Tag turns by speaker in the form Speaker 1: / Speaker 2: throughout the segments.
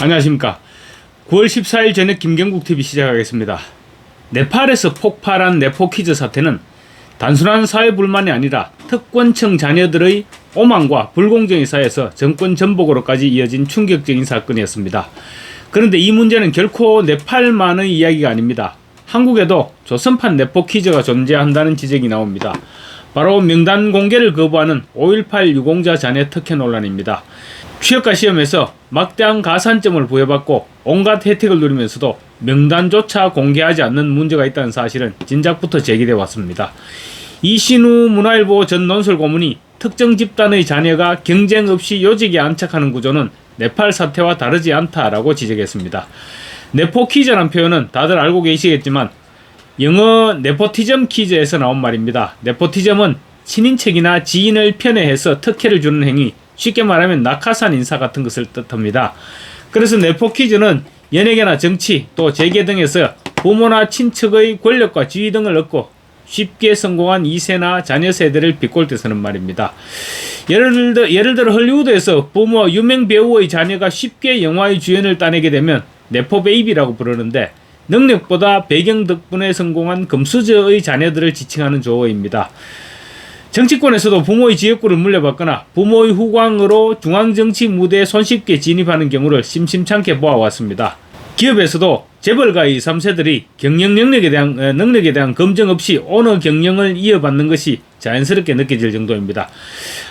Speaker 1: 안녕하십니까. 9월 14일 저녁 김경국 TV 시작하겠습니다. 네팔에서 폭발한 네포 퀴즈 사태는 단순한 사회 불만이 아니라 특권층 자녀들의 오만과 불공정의 사회에서 정권 전복으로까지 이어진 충격적인 사건이었습니다. 그런데 이 문제는 결코 네팔만의 이야기가 아닙니다. 한국에도 조선판 네포 퀴즈가 존재한다는 지적이 나옵니다. 바로 명단 공개를 거부하는 5.18 유공자 자녀 특혜 논란입니다. 취업과 시험에서 막대한 가산점을 부여받고 온갖 혜택을 누리면서도 명단조차 공개하지 않는 문제가 있다는 사실은 진작부터 제기돼 왔습니다. 이신우 문화일보 전 논설 고문이 특정 집단의 자녀가 경쟁 없이 요직에 안착하는 구조는 네팔 사태와 다르지 않다라고 지적했습니다. 네포 퀴즈라는 표현은 다들 알고 계시겠지만 영어 네포티즘 퀴즈에서 나온 말입니다. 네포티즘은 친인척이나 지인을 편애해서 특혜를 주는 행위, 쉽게 말하면 낙하산 인사 같은 것을 뜻합니다. 그래서 네포 퀴즈는 연예계나 정치 또 재계 등에서 부모나 친척의 권력과 지위 등을 얻고 쉽게 성공한 2세나 자녀 세대를 비꼴 때 쓰는 말입니다. 예를 들어, 예를 들어 헐리우드에서 부모 유명 배우의 자녀가 쉽게 영화의 주연을 따내게 되면 네포 베이비라고 부르는데 능력보다 배경 덕분에 성공한 금수저의 자녀들을 지칭하는 조어입니다. 정치권에서도 부모의 지역구를 물려받거나 부모의 후광으로 중앙정치 무대에 손쉽게 진입하는 경우를 심심찮게 보아왔습니다. 기업에서도 재벌가의 3세들이 경영 능력에 대한 에, 능력에 대한 검증 없이 어느 경영을 이어받는 것이 자연스럽게 느껴질 정도입니다.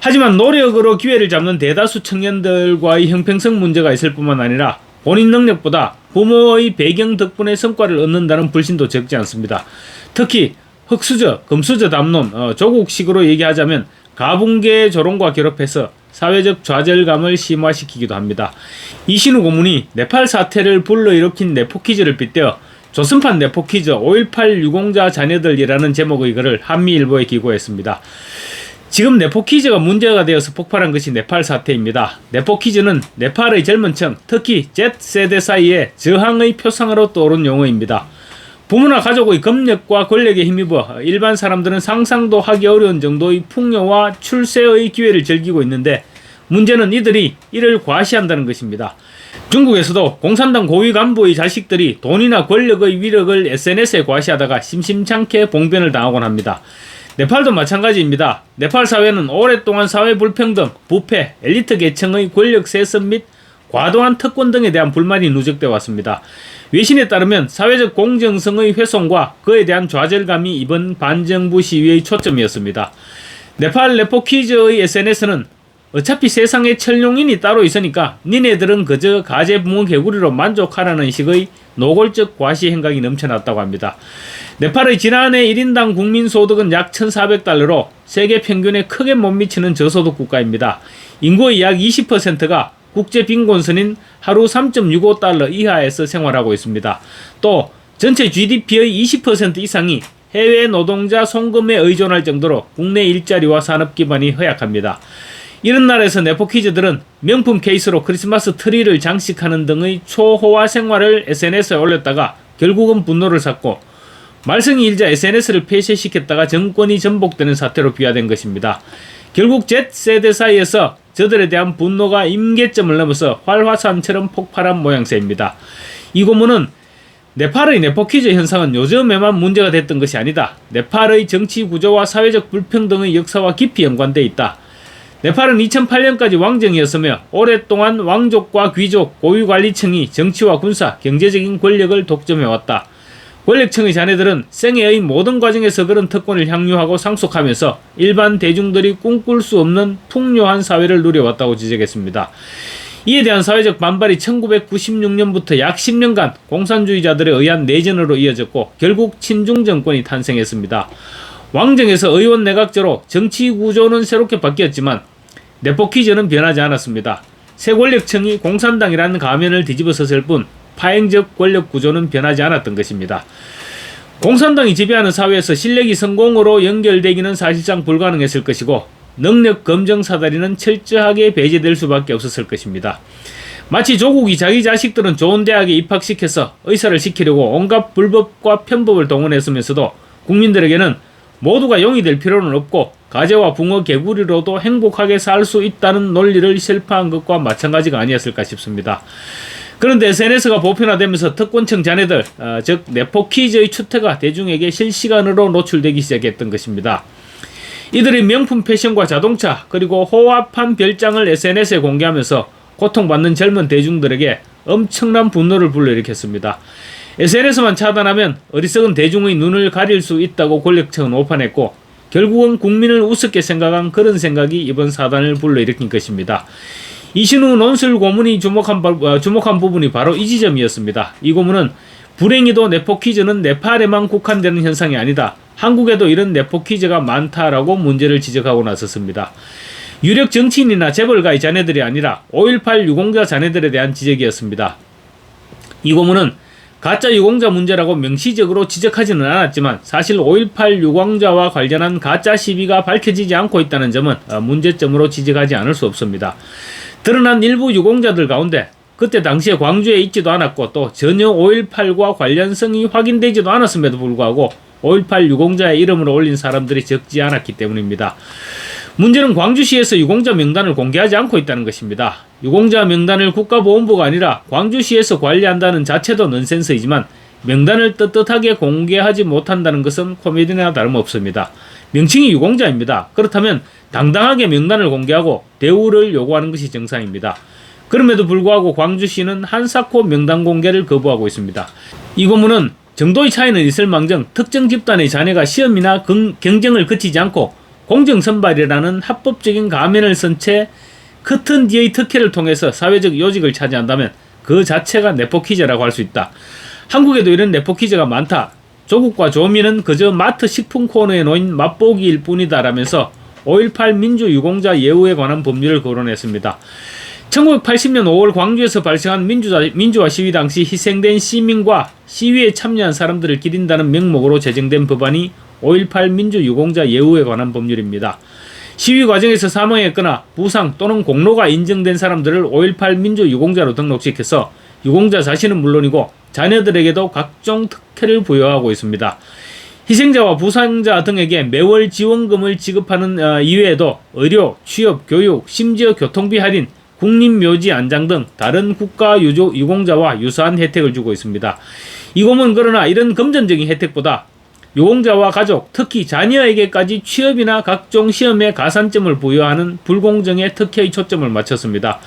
Speaker 1: 하지만 노력으로 기회를 잡는 대다수 청년들과의 형평성 문제가 있을 뿐만 아니라 본인 능력보다 부모의 배경 덕분에 성과를 얻는다는 불신도 적지 않습니다. 특히 흑수저, 금수저 담론, 어, 조국식으로 얘기하자면 가붕계 조롱과 결합해서 사회적 좌절감을 심화시키기도 합니다. 이신우 고문이 네팔 사태를 불러일으킨 네포퀴즈를 빗대어 조선판 네포퀴즈 5.18 유공자 자녀들이라는 제목의 글을 한미일보에 기고했습니다. 지금 네포퀴즈가 문제가 되어서 폭발한 것이 네팔 사태입니다. 네포퀴즈는 네팔의 젊은 층, 특히 Z세대 사이에 저항의 표상으로 떠오른 용어입니다. 부모나 가족의 검력과 권력에 힘입어 일반 사람들은 상상도 하기 어려운 정도의 풍요와 출세의 기회를 즐기고 있는데 문제는 이들이 이를 과시한다는 것입니다. 중국에서도 공산당 고위 간부의 자식들이 돈이나 권력의 위력을 SNS에 과시하다가 심심찮게 봉변을 당하곤 합니다. 네팔도 마찬가지입니다. 네팔 사회는 오랫동안 사회 불평등, 부패, 엘리트 계층의 권력 세습 및 과도한 특권 등에 대한 불만이 누적되어 왔습니다. 외신에 따르면 사회적 공정성의 훼손과 그에 대한 좌절감이 이번 반정부 시위의 초점이었습니다. 네팔 레포 퀴즈의 SNS는 어차피 세상에 철룡인이 따로 있으니까 니네들은 그저 가재 부모 개구리로 만족하라는 식의 노골적 과시 행각이 넘쳐났다고 합니다. 네팔의 지난해 1인당 국민 소득은 약 1,400달러로 세계 평균에 크게 못 미치는 저소득 국가입니다. 인구의 약 20%가 국제 빈곤선인 하루 3.65달러 이하에서 생활하고 있습니다. 또 전체 GDP의 20% 이상이 해외 노동자 송금에 의존할 정도로 국내 일자리와 산업 기반이 허약합니다. 이런 날에서 네포퀴즈들은 명품 케이스로 크리스마스 트리를 장식하는 등의 초호화 생활을 SNS에 올렸다가 결국은 분노를 샀고 말썽이 일자 SNS를 폐쇄시켰다가 정권이 전복되는 사태로 비화된 것입니다. 결국 Z세대 사이에서 저들에 대한 분노가 임계점을 넘어서 활화산처럼 폭발한 모양새입니다. 이 고문은 네팔의 네포퀴즈 현상은 요즘에만 문제가 됐던 것이 아니다. 네팔의 정치 구조와 사회적 불평등의 역사와 깊이 연관돼 있다. 네팔은 2008년까지 왕정이었으며 오랫동안 왕족과 귀족, 고위관리층이 정치와 군사, 경제적인 권력을 독점해왔다. 권력층의 자녀들은 생애의 모든 과정에서 그런 특권을 향유하고 상속하면서 일반 대중들이 꿈꿀 수 없는 풍요한 사회를 누려왔다고 지적했습니다. 이에 대한 사회적 반발이 1996년부터 약 10년간 공산주의자들에 의한 내전으로 이어졌고 결국 친중 정권이 탄생했습니다. 왕정에서 의원 내각제로 정치 구조는 새롭게 바뀌었지만 네포퀴즈는 변하지 않았습니다. 새 권력층이 공산당이라는 가면을 뒤집어섰을 뿐 파행적 권력 구조는 변하지 않았던 것입니다. 공산당이 지배하는 사회에서 실력이 성공으로 연결되기는 사실상 불가능했을 것이고 능력 검정 사다리는 철저하게 배제될 수밖에 없었을 것입니다. 마치 조국이 자기 자식들은 좋은 대학에 입학시켜서 의사를 시키려고 온갖 불법과 편법을 동원했으면서도 국민들에게는 모두가 용이 될 필요는 없고 가재와 붕어 개구리로도 행복하게 살 수 있다는 논리를 실패한 것과 마찬가지가 아니었을까 싶습니다. 그런데 SNS가 보편화되면서 특권층 자녀들, 어, 즉 네포키즈의 추태가 대중에게 실시간으로 노출되기 시작했던 것입니다. 이들이 명품 패션과 자동차 그리고 호화판 별장을 SNS에 공개하면서 고통받는 젊은 대중들에게 엄청난 분노를 불러일으켰습니다. SNS만 차단하면 어리석은 대중의 눈을 가릴 수 있다고 권력층은 오판했고 결국은 국민을 우습게 생각한 그런 생각이 이번 사단을 불러일으킨 것입니다. 이신우 논술 고문이 주목한, 바- 어, 주목한 부분이 바로 이 지점이었습니다. 이 고문은 불행히도 네포퀴즈는 네팔에만 국한되는 현상이 아니다. 한국에도 이런 네포퀴즈가 많다라고 문제를 지적하고 나섰습니다. 유력 정치인이나 재벌가의 자녀들이 아니라 5.18 유공자 자녀들에 대한 지적이었습니다. 이 고문은 가짜 유공자 문제라고 명시적으로 지적하지는 않았지만 사실 5.18 유공자와 관련한 가짜 시비가 밝혀지지 않고 있다는 점은 어, 문제점으로 지적하지 않을 수 없습니다. 드러난 일부 유공자들 가운데 그때 당시에 광주에 있지도 않았고 또 전혀 5.18과 관련성이 확인되지도 않았음에도 불구하고 5.18 유공자의 이름을 올린 사람들이 적지 않았기 때문입니다. 문제는 광주시에서 유공자 명단을 공개하지 않고 있다는 것입니다. 유공자 명단을 국가보훈부가 아니라 광주시에서 관리한다는 자체도 넌센스이지만 명단을 떳떳하게 공개하지 못한다는 것은 코미디나 다름없습니다. 명칭이 유공자입니다. 그렇다면 당당하게 명단을 공개하고 대우를 요구하는 것이 정상입니다. 그럼에도 불구하고 광주시는 한사코 명단 공개를 거부하고 있습니다. 이 고문은 정도의 차이는 있을 망정 특정 집단의 자녀가 시험이나 경- 경쟁을 거치지 않고 공정 선발이라는 합법적인 가면을 쓴 채 커튼 뒤의 특혜를 통해서 사회적 요직을 차지한다면 그 자체가 네포퀴즈라고 할 수 있다. 한국에도 이런 네포퀴즈가 많다. 조국과 조민은 그저 마트 식품 코너에 놓인 맛보기일 뿐이다라면서 5.18 민주유공자 예우에 관한 법률을 거론했습니다. 1980년 5월 광주에서 발생한 민주자, 민주화 시위 당시 희생된 시민과 시위에 참여한 사람들을 기린다는 명목으로 제정된 법안이 5.18 민주유공자 예우에 관한 법률입니다. 시위 과정에서 사망했거나 부상 또는 공로가 인정된 사람들을 5.18 민주유공자로 등록시켜서 유공자 자신은 물론이고 자녀들에게도 각종 특혜를 부여하고 있습니다. 희생자와 부상자 등에게 매월 지원금을 지급하는 어, 이외에도 의료, 취업, 교육, 심지어 교통비 할인, 국립묘지 안장 등 다른 국가 유조, 유공자와 유사한 혜택을 주고 있습니다. 이공은 그러나 이런 금전적인 혜택보다 유공자와 가족, 특히 자녀에게까지 취업이나 각종 시험에 가산점을 부여하는 불공정의 특혜의 초점을 맞췄습니다.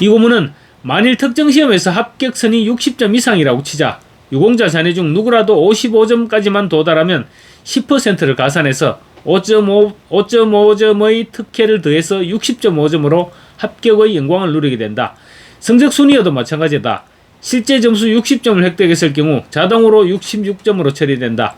Speaker 1: 이 고문은 만일 특정 시험에서 합격선이 60점 이상이라고 치자 유공자 자녀 중 누구라도 55점까지만 도달하면 10%를 가산해서 5.5, 5.5점의 특혜를 더해서 60.5점으로 합격의 영광을 누리게 된다. 성적 순위여도 마찬가지다. 실제 점수 60점을 획득했을 경우 자동으로 66점으로 처리된다.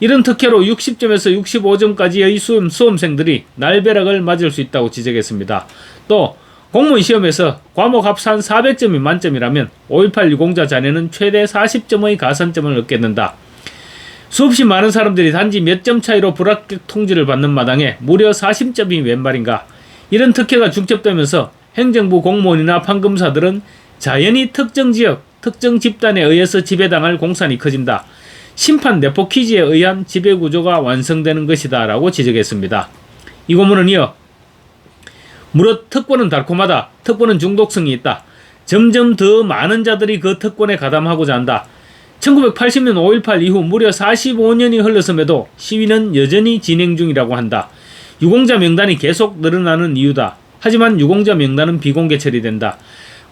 Speaker 1: 이런 특혜로 60점에서 65점까지의 수험, 수험생들이 날벼락을 맞을 수 있다고 지적했습니다. 또 공무원 시험에서 과목 합산 400점이 만점이라면 5.18 유공자 자녀는 최대 40점의 가산점을 얻겠는다. 수없이 많은 사람들이 단지 몇 점 차이로 불합격 통지를 받는 마당에 무려 40점이 웬 말인가. 이런 특혜가 중첩되면서 행정부 공무원이나 판검사들은 자연히 특정 지역, 특정 집단에 의해서 지배당할 공산이 커진다. 심판 내포 퀴즈에 의한 지배 구조가 완성되는 것이다. 라고 지적했습니다. 이 고문은 이어 무릇 특권은 달콤하다. 특권은 중독성이 있다. 점점 더 많은 자들이 그 특권에 가담하고자 한다. 1980년 5.18 이후 무려 45년이 흘렀음에도 시위는 여전히 진행 중이라고 한다. 유공자 명단이 계속 늘어나는 이유다. 하지만 유공자 명단은 비공개 처리된다.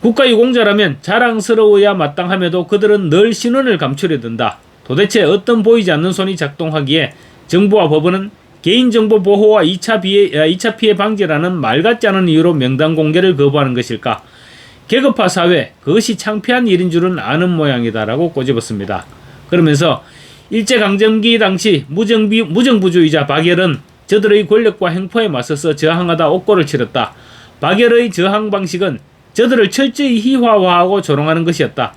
Speaker 1: 국가 유공자라면 자랑스러워야 마땅함에도 그들은 늘 신원을 감추려 든다. 도대체 어떤 보이지 않는 손이 작동하기에 정부와 법원은 개인정보 보호와 2차 피해, 2차 피해 방지라는 말 같지 않은 이유로 명단 공개를 거부하는 것일까? 계급화 사회, 그것이 창피한 일인 줄은 아는 모양이다라고 꼬집었습니다. 그러면서 일제강점기 당시 무정비, 무정부주의자 박열은 저들의 권력과 행포에 맞서서 저항하다 옥고를 치렀다. 박열의 저항 방식은 저들을 철저히 희화화하고 조롱하는 것이었다.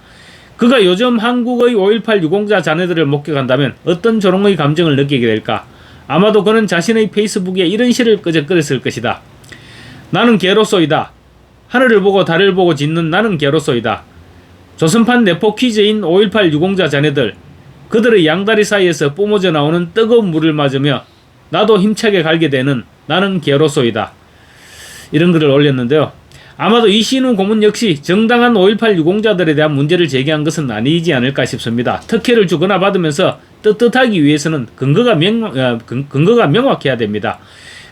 Speaker 1: 그가 요즘 한국의 5.18 유공자 자녀들을 목격한다면 어떤 조롱의 감정을 느끼게 될까? 아마도 그는 자신의 페이스북에 이런 시를 끄적거렸을 것이다. 나는 개로소이다. 하늘을 보고 달을 보고 짖는 나는 개로소이다. 조선판 내포 퀴즈인 5.18 유공자 자녀들, 그들의 양다리 사이에서 뿜어져 나오는 뜨거운 물을 맞으며 나도 힘차게 갈게 되는 나는 개로소이다. 이런 글을 올렸는데요. 아마도 이신우 고문 역시 정당한 5.18 유공자들에 대한 문제를 제기한 것은 아니지 않을까 싶습니다. 특혜를 주거나 받으면서 떳떳하기 위해서는 근거가 명, 어, 근- 근거가 명확해야 됩니다.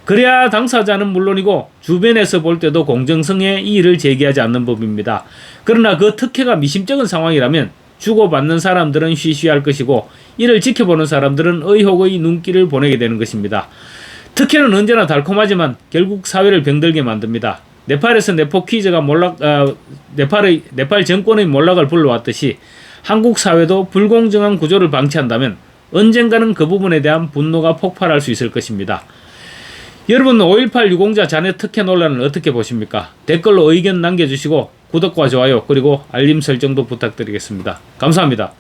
Speaker 1: 그래야 당사자는 물론이고 주변에서 볼 때도 공정성의 이의를 제기하지 않는 법입니다. 그러나 그 특혜가 미심쩍은 상황이라면 주고받는 사람들은 쉬쉬할 것이고 이를 지켜보는 사람들은 의혹의 눈길을 보내게 되는 것입니다. 특혜는 언제나 달콤하지만 결국 사회를 병들게 만듭니다. 네팔에서 네포 퀴즈가 몰락, 아, 네팔의 네팔 정권의 몰락을 불러왔듯이 한국 사회도 불공정한 구조를 방치한다면 언젠가는 그 부분에 대한 분노가 폭발할 수 있을 것입니다. 여러분 5.18 유공자 자녀 특혜 논란을 어떻게 보십니까? 댓글로 의견 남겨주시고 구독과 좋아요 그리고 알림 설정도 부탁드리겠습니다. 감사합니다.